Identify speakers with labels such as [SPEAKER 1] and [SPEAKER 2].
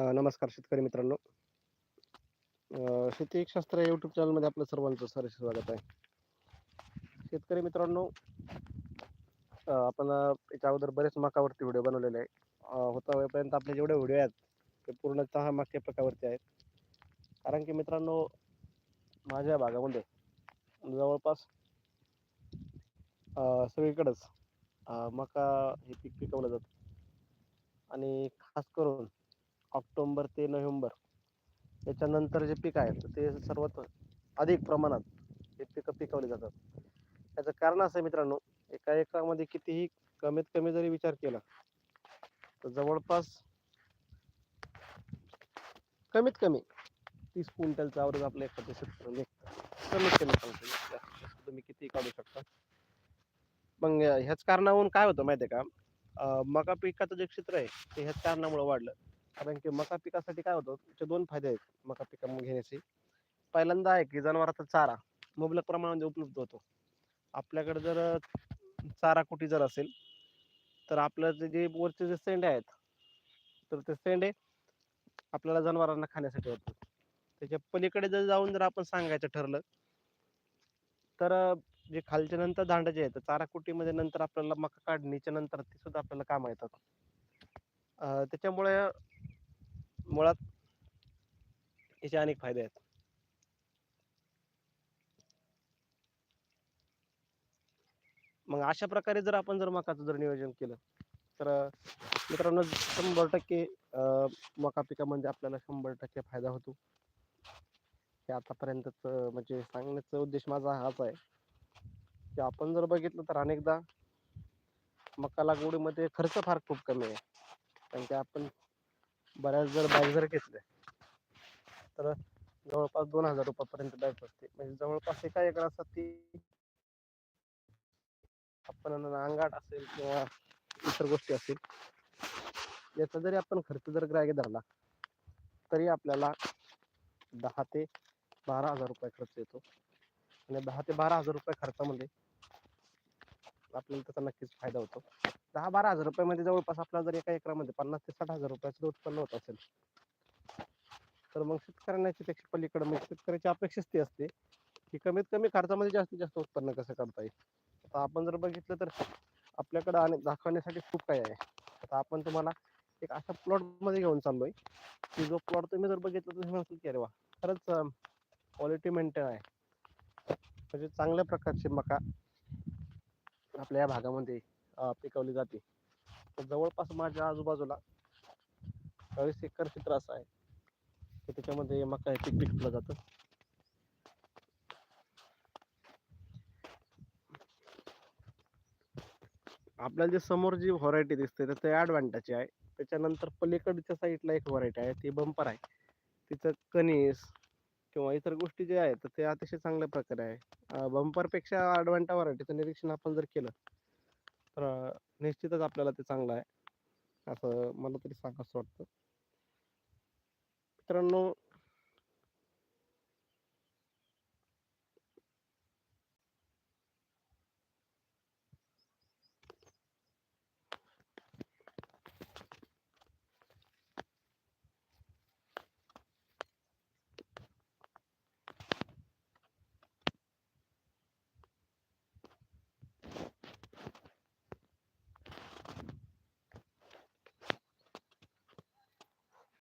[SPEAKER 1] नमस्कार शेतकरी मित्रांनो. शेती शेती शास्त्र युट्यूब चॅनलमध्ये आपलं सर्वांचं सरस स्वागत आहे. शेतकरी मित्रांनो आपण याच्या अगोदर बरेच मकावरती व्हिडिओ बनवलेले आहे होता वेळपर्यंत आपले जेवढे व्हिडिओ आहेत ते पूर्णतः मक्या पिकावरती आहेत. कारण की मित्रांनो माझ्या भागामध्ये जवळपास सगळीकडंच मका हे पीक पिकवलं जातं. आणि खास करून ऑक्टोबर ते नोव्हेंबर त्याच्यानंतर जे पीक आहेत ते सर्वात अधिक प्रमाणात हे पिकं पिकवली जातात. त्याचं कारण असं आहे मित्रांनो एका एकरामध्ये कितीही कमीत कमी जरी विचार केला तर जवळपास कमीत कमी तीस क्विंटलचा आवरेज आपल्या एखाद्या शेतकऱ्याला निघतं. कमीत कमी सांगतो तुम्ही किती काढू शकता. मग ह्याच कारणावरून काय होतं माहिती आहे का मका पिकाचं जे क्षेत्र आहे ते ह्याच कारणामुळे वाढलं. कारण की मका पिकासाठी काय होतं त्याचे दोन फायदे आहेत मका पिकामध्ये घेण्याचे. पहिल्यांदा आहे की जनावराचा चारा मुबलक प्रमाणामध्ये उपलब्ध होतो. आपल्याकडे जर चारा कुटी जर असेल तर आपलं जे जे वरचे जे सेंडे आहेत तर ते सेंडे आपल्याला जनावरांना खाण्यासाठी होतात त्याच्या पलीकडे जर जाऊन जर आपण सांगायचं ठरलं तर जे खालच्या नंतर दांड जे आहेत चारा कुटीमध्ये नंतर आपल्याला मका काढणीच्या नंतर ते सुद्धा आपल्याला काम येतात. त्याच्यामुळे मुळात याचे अनेक फायदे आहेत. मग अशा प्रकारे जर आपण जर मकाचं जर नियोजन केलं तर मित्रांनो शंभर टक्के मका पिकामध्ये आपल्याला शंभर टक्के फायदा होतो. हे आतापर्यंतच म्हणजे सांगण्याचा उद्देश माझा हाच आहे. की आपण जर बघितलं तर अनेकदा मका लागवडीमध्ये खर्च फार खूप कमी आहे. कारण की आपण बऱ्याच जर बॅग जर घेतल्या तर जवळपास दोन हजार रुपयापर्यंत बॅग बसते म्हणजे जवळपास एका एकरासाठी आपण अंगाट असेल किंवा इतर गोष्टी असतील याचा जरी आपण खर्च जर ग्राह्य धरला तरी आपल्याला दहा ते बारा हजार रुपये खर्च येतो. आणि दहा ते बारा हजार रुपये खर्चामध्ये आपल्याला त्याचा नक्कीच फायदा होतो. दहा बारा हजार रुपयामध्ये जवळपास आपल्याला जर एका एकरामध्ये पन्नास ते साठ हजार रुपयाचं उत्पन्न होत असेल. तर मग शेतकऱ्यांना पेक्षा पलीकडे म्हणजे मग शेतकऱ्याची अपेक्षाच ती असते की कमीत कमी खर्चामध्ये जास्तीत जास्त उत्पन्न कसं काढता येईल? आता आपण जर बघितलं तर आपल्याकडं आणि दाखवण्यासाठी खूप काही आहे. आता आपण तुम्हाला एक अशा प्लॉटमध्ये घेऊन घेऊन चाललोय की जो प्लॉट तुम्ही जर बघितलं तर तुम्ही म्हणतो की अरे वा खरंच क्वालिटी मेंटेन आहे. म्हणजे चांगल्या प्रकारचे मका आपल्या या भागामध्ये पिकवली जाते. तर जवळपास माझ्या आजूबाजूला चाळीस एकर क्षेत्र असं आहे. की त्याच्यामध्ये मका हे पीक पिकवलं जातं. आपल्याला जे समोर जी व्हरायटी दिसते तर ते ॲडव्हान्टेज आहे. त्याच्यानंतर पलीकडच्या साईडला एक व्हरायटी आहे ती बंपर आहे. तिचं कणीस किंवा इतर गोष्टी ज्या आहेत तर ते अतिशय चांगल्या प्रकारे आहे. बंपरपेक्षा पेक्षा व्हरायटीचं निरीक्षण आपण जर केलं तर निश्चितच आपल्याला ते चांगलं आहे. असं मला तरी सांगावंसं वाटतं. मित्रांनो